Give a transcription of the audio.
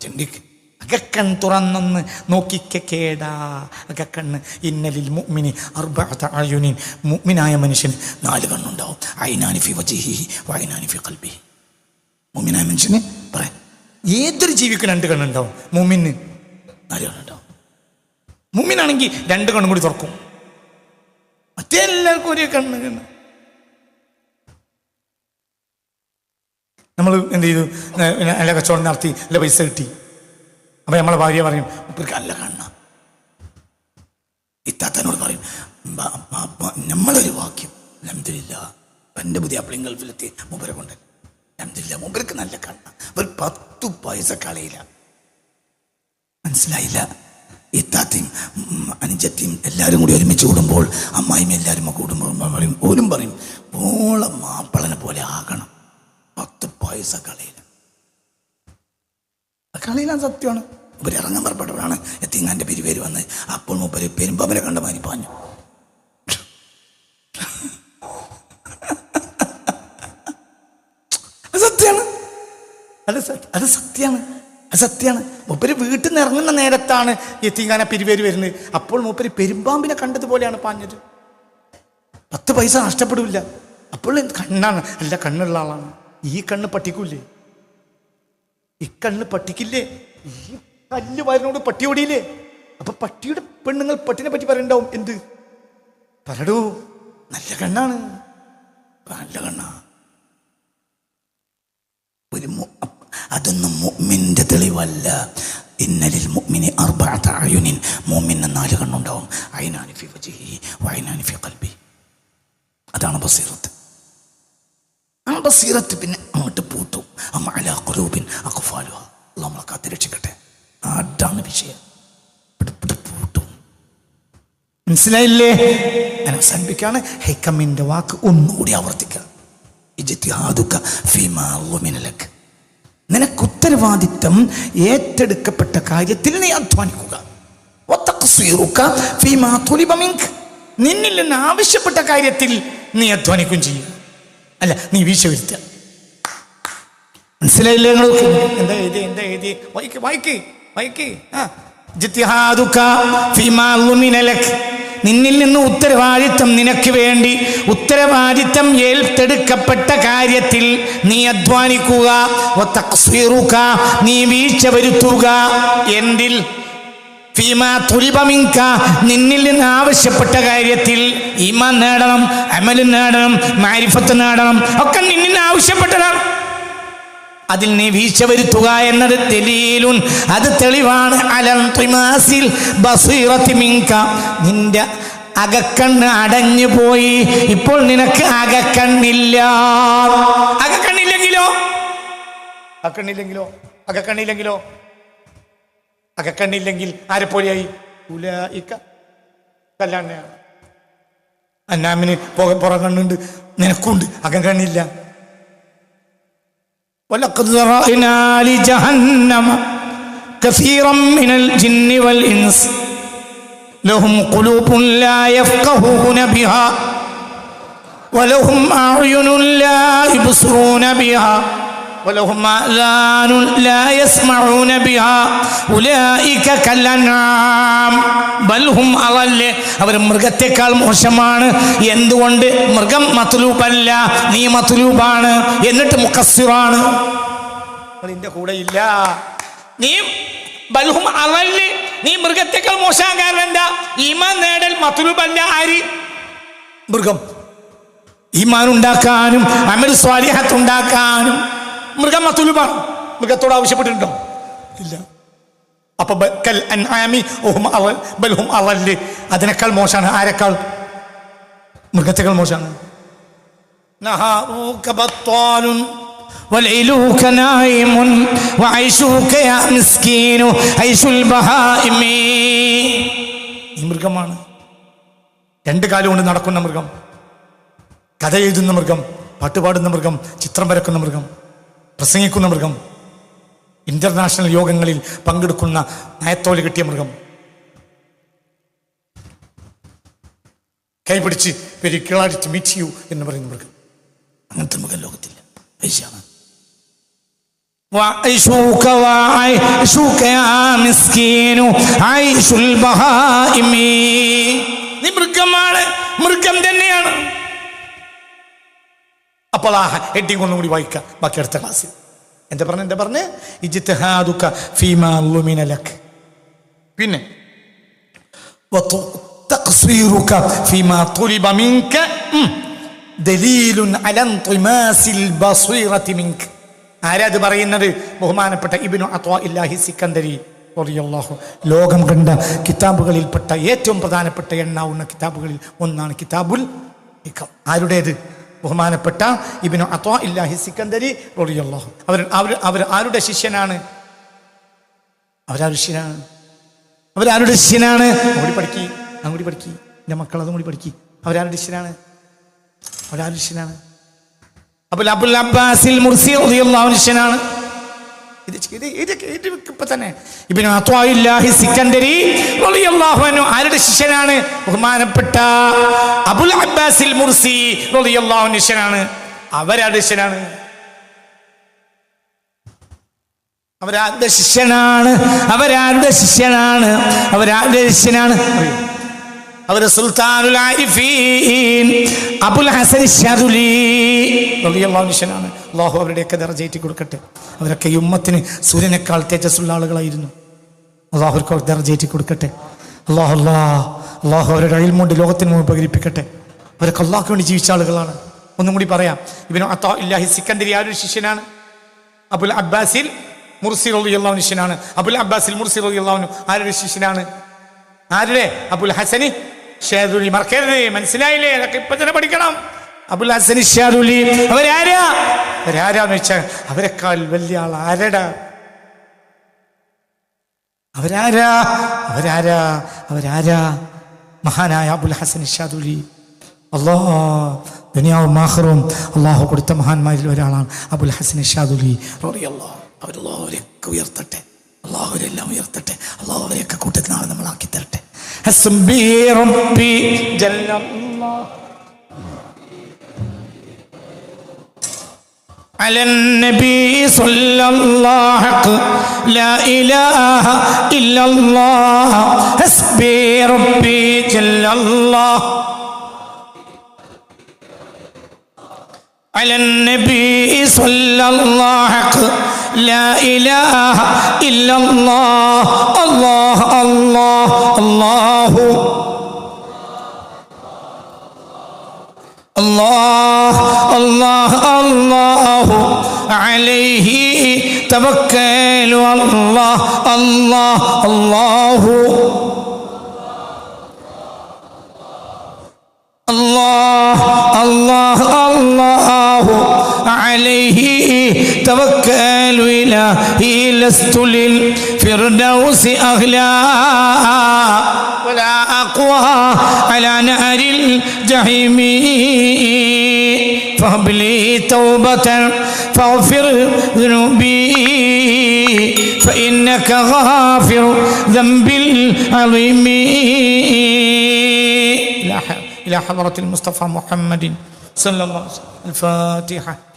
ചിന്തിക്ക്. അകക്കൺ തുറന്നെന്ന് നോക്കിക്കേടാ അകക്കണ്ണ് ഇന്നലിൽ മുഅ്മിനി അർബഅത അയുനിൻ. മുഅ്മിനായ മനുഷ്യന് നാല് കണ്ണുണ്ടാവും. ഐനാനിഫി വജിഹി വൈനാനിഫി കൽബി മുഗ്മിനായ മനുഷ്യന് പറയാം. ഏതൊരു ജീവിക്ക് രണ്ട് കണ്ണുണ്ടാവും. മുമ്മിന് നാല് കണ്ണുണ്ടാവും. മുമ്മിനാണെങ്കിൽ രണ്ട് കണ്ണും കൂടി തുറക്കും. മറ്റേ എല്ലാവർക്കും ഒരേ കണ്ണ് കണ്ണ്. നമ്മൾ എന്ത് ചെയ്തു? നല്ല കച്ചവടം നടത്തി നല്ല പൈസ കിട്ടി. അപ്പൊ നമ്മളെ ഭാര്യ പറയും ഇവർക്ക് അല്ല കണ്ണ. ഇത്താത്തനോട് പറയും "ബ- ബ- ബ- നമ്മളൊരു വാക്യം. അലഹമില്ല എന്റെ പുതിയ അപ്പിളിയും ഗൾഫിലെത്തി മൂപ്പരെ കൊണ്ട്. അലഹമില്ല മൂപ്പർക്ക് നല്ല കണ്ണ. ഒരു പത്തു പൈസ കളയില്ല മനസ്സിലായില്ല? ഇത്താത്തയും അനുജത്തിയും എല്ലാവരും കൂടി ഒരുമിച്ച് കൂടുമ്പോൾ അമ്മായിയും എല്ലാവരും കൂടുമ്പോൾ പറയും ഓരും പറയും ഓളം മാപ്പിളനെ പോലെ ആകണം. പൈസ കളയില്ല കളിയിലാൻ സത്യമാണ്. ഇവർ ഇറങ്ങാൻ പുറപ്പെട്ടവരാണ്. എത്തിങ്ങാന്റെ പെരുപേര് വന്ന് അപ്പോൾ മൂപ്പര് പെരുമ്പവരെ കണ്ട മാതിരി പാഞ്ഞു. സത്യമാണ്. അത് അത് സത്യമാണ്. അത് സത്യമാണ്. മൂപ്പര് വീട്ടിൽ നിന്ന് ഇറങ്ങുന്ന നേരത്താണ് എത്തിങ്ങാന പെരുപേര് വരുന്നത്. അപ്പോൾ മൂപ്പര് പെരുമ്പാമ്പിനെ കണ്ടതുപോലെയാണ് പാഞ്ഞത്. പത്ത് പൈസ നഷ്ടപ്പെടില്ല. അപ്പോൾ കണ്ണാണ്? അല്ല കണ്ണുള്ള ആളാണ്. ഈ കണ്ണ് പട്ടിക്കൂലേ കണ്ണ് പട്ടിക്കില്ലേ ഈ കല്ല് വയറിനോട് പട്ടി ഓടിയില്ലേ? അപ്പൊ പട്ടിയുടെ പെണ്ണുങ്ങൾ പട്ടിനെ പറ്റി പറയണ്ടാവും. എന്ത്? പറടൂ നല്ല കണ്ണാണ്. നല്ല കണ്ണാ. ഒരു അതൊന്നും മുഅ്മിന്റെ തെളിവല്ല. ഇന്നലിൽ മുഅ്മിനി അർബഅത അയുനിൻ. മുഅ്മിന് നാല് കണ്ണുണ്ടാവും. ഐനാനി ഫി ഫി ഖൽബി. അതാണ് ബസീറത്ത് ബസീറത്ത് പിന്നെ അങ്ങോട്ട് പൂട്ടും. അമ്മ അലാ അഖ്ഫാലുഹ. അല്ലാഹ് നമ്മളെ കാത്തിരക്ഷിക്കട്ടെ അതാണ് വിഷയം മനസ്സിലായില്ലേ? ഞാൻ അവസാനിപ്പിക്കാണ് ഹെക്കമ്മിന്റെ വാക്ക് ഒന്നുകൂടി ആവർത്തിക്കുക. നിനക്ക് ഉത്തരവാദിത്തം ഏറ്റെടുക്കപ്പെട്ട കാര്യത്തിൽ നീ അധ്വാനിക്കുക. നിന്നിൽ നിന്ന് ആവശ്യപ്പെട്ട കാര്യത്തിൽ നീ അധ്വാനിക്കും ചെയ്യും. അല്ല നീ വീഴ്ച വരുത്തുക. മനസ്സിലായില്ലേ നിങ്ങൾക്ക് എന്താ എഴുതി എന്താ എഴുതി? വൈക്ക് വൈക്ക് വൈക്ക്. നിന്നിൽ നിന്ന് ഉത്തരവാദിത്തം നിനക്ക് വേണ്ടി. ഉത്തരവാദിത്തം ഏൽത്തെടുക്കപ്പെട്ട കാര്യത്തിൽ നീ അധ്വാനിക്കുക. നീ വീഴ്ച വരുത്തുക. എന്തിൽ? ഫീമാ നിന്നിൽ നിന്ന് ആവശ്യപ്പെട്ട കാര്യത്തിൽ ഈമാൻ നേടണം അമലിൻ നേടണം മാരിഫത്ത് നേടണം ഒക്കെ നിന്നിൽ നിന്ന് ആവശ്യപ്പെട്ടതാണ്. അതിൽ നീ വീഴ്ച വരുത്തുക എന്നത് തെലീലുൻ അത് തെളിവാണ്. അലം ത്രിമാസിൽ ബസീറത്തി മിങ്ക നിന്റെ അകക്കണ്ണ് അടഞ്ഞു പോയി ഇപ്പോൾ നിനക്ക് അകക്കണ്ണില്ല. അകക്കണ്ണില്ലെങ്കിലോ? അകക്കണ്ണില്ലെങ്കിലോ? അകക്കണ്ണില്ലെങ്കിലോ? അകക്കണ്ണില്ലെങ്കിൽ ആരെ പോലെയായി ഉലായിക്ക കല്യാണയാണ് അന്നാമിന് പുറ പുറം കണ്ണുണ്ട് നിനക്കുണ്ട് അകം കണ്ണില്ല ولقد ذرأنا لجهنم كثيرا من الجن والإنس لهم قلوب لا يفقهون بها ولهم أعين لا يبصرون بها ولهم آذان لا يسمعون بها أولئك كالأنعام بل هم أضل അവർ മൃഗത്തെക്കാൾ മോശമാണ് എന്തുകൊണ്ട് മൃഗം മത്തുലൂബല്ല നീ മത്തുലൂബാണ് എന്നിട്ട് മുക്കസ്സിറാണ് നിന്റെ കൂടെ ഇല്ല നീ ബൽഹും അവല് നീ മൃഗത്തെക്കാൾ മോശം കാരണം എന്താ ഈമാൻ നേടൽ മത്തുലൂബല്ല ആര് മൃഗം ഈമാൻ ഉണ്ടാക്കാനും അമൽ സ്വാലിഹത്ത് ഉണ്ടാക്കാനും മൃഗം മത്തുലുമാണ് മൃഗത്തോട് ആവശ്യപ്പെട്ടിട്ടുണ്ടോ ഇല്ല അപ്പൊ ബ- കൽ അൻആമി ഓഹും അവൽ ബൽഹും അവല് അതിനേക്കാൾ മോശമാണ് ആരെക്കാൾ മൃഗത്തെക്കാൾ മോശമാണ് نهارك بطال وليلك نائم وعيشك يا مسكين عيش البهائم ഈ മൃഗമാണ് രണ്ട് കാലം കൊണ്ട് നടക്കുന്ന മൃഗം കഥ എഴുതുന്ന മൃഗം പാട്ടുപാടുന്ന മൃഗം ചിത്രം വരക്കുന്ന മൃഗം പ്രസംഗിക്കുന്ന മൃഗം ഇന്റർനാഷണൽ യോഗങ്ങളിൽ പങ്കെടുക്കുന്ന നയത്തോല് കിട്ടിയ മൃഗം കൈപിടിച്ച് വെരി ടു മീറ്റ് യു എന്ന് പറയുന്ന മൃഗം അങ്ങനത്തെ മൃഗം ലോകത്തില്ല പൈസയാണ് وعيشوك وعيش عيشك يا مسكين عيش البهائم നീ മൃഗമാണ് മൃഗം തന്നെയാണ് അപ്പോൾ ആ ഹെഡിങ് ഒന്നും കൂടി വായിക്കാം ബാക്കി അടുത്ത ക്ലാസ്സിൽ എന്താ പറഞ്ഞ എന്താ പറഞ്ഞ് ഇജിത്തഹാദുക ഫീമാ ലുമിന ലക് പിന്നെ وتقصيرك فيما طلب منك ഉം. دليل على انطماس البصيرة منك ആരാത് പറയുന്നത് ബഹുമാനപ്പെട്ട ഇബിനു അത്വാ ഇല്ലാഹി സിക്കന്ദരി റളിയല്ലാഹു ലോകം കണ്ട കിതാബുകളിൽപ്പെട്ട ഏറ്റവും പ്രധാനപ്പെട്ട എണ്ണാവുന്ന കിതാബുകളിൽ ഒന്നാണ് കിതാബുൽ ഹിക്കം ആരുടേത് ബഹുമാനപ്പെട്ട ഇബിനു അത്വാ ഇല്ലാഹി സിക്കന്ദരി റളിയല്ലാഹു അവർ അവർ അവർ ആരുടെ ശിഷ്യനാണ്? അവരാരുടെ ശിഷ്യനാണ്? അവരാരുടെ ശിഷ്യനാണ്? അങ്ങോട്ട് പഠിക്കി അങ്ങോട്ട് പഠിക്കി. എന്റെ മക്കൾ അതും കൂടി പഠിക്കി. അവരാരുടെ ശിഷ്യനാണ്? അവരാരുടെ ശിഷ്യനാണ്? അപ്പോൾ അബുൽ അബ്ബാസിൽ മുർസി റളിയല്ലാഹു ശിഷ്യനാണ്. ഇത് ആരുടെ ശിഷ്യനാണ്? ബഹുമാനപ്പെട്ട അബുൽ അബ്ബാസിൽ മുർസി ശിഷ്യനാണ്. അവരാരുടെ ശിഷ്യനാണ്? അവരാരുടെ ശിഷ്യനാണ്? അവരാരുടെ ശിഷ്യനാണ്? അവരാരുടെ ശിഷ്യനാണ്? അവർ സുൽത്താനുൽ അബുൽ ഹസൻ ഷാദുലി ശിഷ്യനാണ്. അള്ളാഹു അവരുടെയൊക്കെ ദർജയേറ്റി കൊടുക്കട്ടെ. അവരൊക്കെ ഈ ഉമ്മത്തിന് സൂര്യനേക്കാൾ തേജസ്സുള്ള ആളുകളായിരുന്നു. അള്ളാഹുർക്ക് ദർജയേറ്റി കൊടുക്കട്ടെ. അള്ളാഹു അല്ലാ അള്ളാഹു അവരുടെ അയൽമുണ്ട് ലോകത്തിന് മുമ്പ് പ്രകരിപ്പിക്കട്ടെ അവരൊക്കെ അള്ളാഹ്ക്ക് വേണ്ടി ജീവിച്ച ആളുകളാണ്. ഒന്നും കൂടി പറയാം. ഇവന് അത്താ ഇല്ലാഹി സിക്കന്ദരി ഒരു ശിഷ്യനാണ്? അബുൽ അബ്ബാസിൽ മുർസി റളിയല്ലാഹു ശിഷ്യനാണ്. അബുൽ അബ്ബാസിൽ മുർസി റബിയുള്ളവനും ആരുടെ ശിഷ്യനാണ്? ആരുടെ? അബുൽ ഹസനി? ഷേദുലി മറക്കരുത് മനസ്സിലായില്ലേ? അതൊക്കെ ഇപ്പൊ തന്നെ പഠിക്കണം. അബുൽ ഹസൻ അവരാരാ? അവരാരാന്ന് വെച്ചാൽ അവരെക്കാൾ വലിയ ആൾ ആരടാ? അവരാരാ? അവരാരാ? അവരാരാ? മഹാനായ അബുൽ ഹസൻ ഷാദുലി അല്ലോ ദുനിയാവും മാഹറും അള്ളാഹു കൊടുത്ത മഹാന്മാരിൽ ഒരാളാണ് അബുൽ ഹസൻ ഷാദുലി അറിയല്ലോ അവരെല്ലാവരെയൊക്കെ ഉയർത്തട്ടെ. അള്ളാഹുരെല്ലാം ഉയർത്തട്ടെ. അള്ളാഹു അവരെയൊക്കെ കൂട്ടത്തിൽ നമ്മളാക്കി തരട്ടെ ഹസ്ബി റബ്ബി على النبي صلى الله لا إله إلا الله. حسبي ربي جل الله. على النبي صلى الله لا إله إلا الله. الله الله الله. الله الله الله. عليه توكل. الله الله الله. الله الله الله. عليه توكل. إلهي لست للفردوس أهلا ولا أقوى على نار الجحيم. فهب لي توبة فاغفر ذنوبي فإنك غافر ذنب العظيم. إلى حضرة المصطفى محمد صلى الله عليه وسلم. الفاتحة.